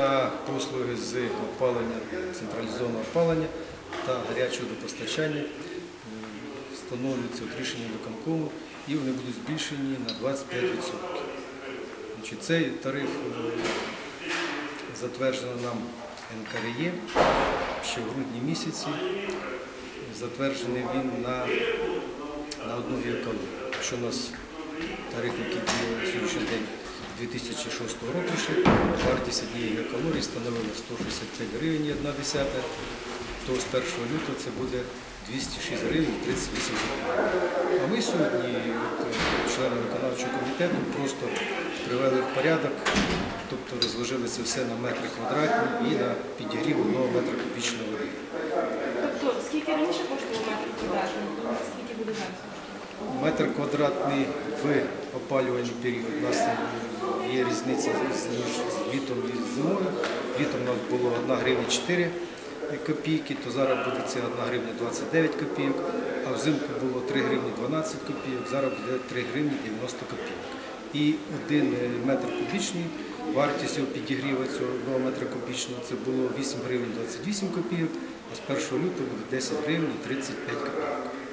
На послуги з опалення, централізованого опалення та гарячого водопостачання е, встановлюються от рішення виконкому і вони будуть збільшені на 25%. Цей тариф е, затверджено нам НКРЄ ще в грудні місяці. Затверджений він на, одну гігакалорію. Якщо у нас тариф, який діє на сьогоднішній день з 2006 року ще, вартість однієї гігакалорії становила 165 гривень і 1 десята, то з 1 лютого це буде 206 гривень 38 гривень. А ми сьогодні, е, члени виконавчого комітету, просто привели в порядок, тобто розложили це все на метри квадратні і на підігрів одного метра кубічного води. Тобто, скільки раніше коштував метр квадратний, скільки буде зараз? Метр квадратний в опалювальний період. У нас є різниця між літом і зимою. Літом у нас було 1 гривня 4 копійки, то зараз буде це 1 гривня 29 копійок, а взимку було 3 гривні 12 копійок, зараз буде 3 гривні 90 копійок. І один е, метр кубічний, вартість його цього одного метра кубічного це було 8 гривень 28 копійок, а з 1 лютого буде 10 гривень 35 копійок.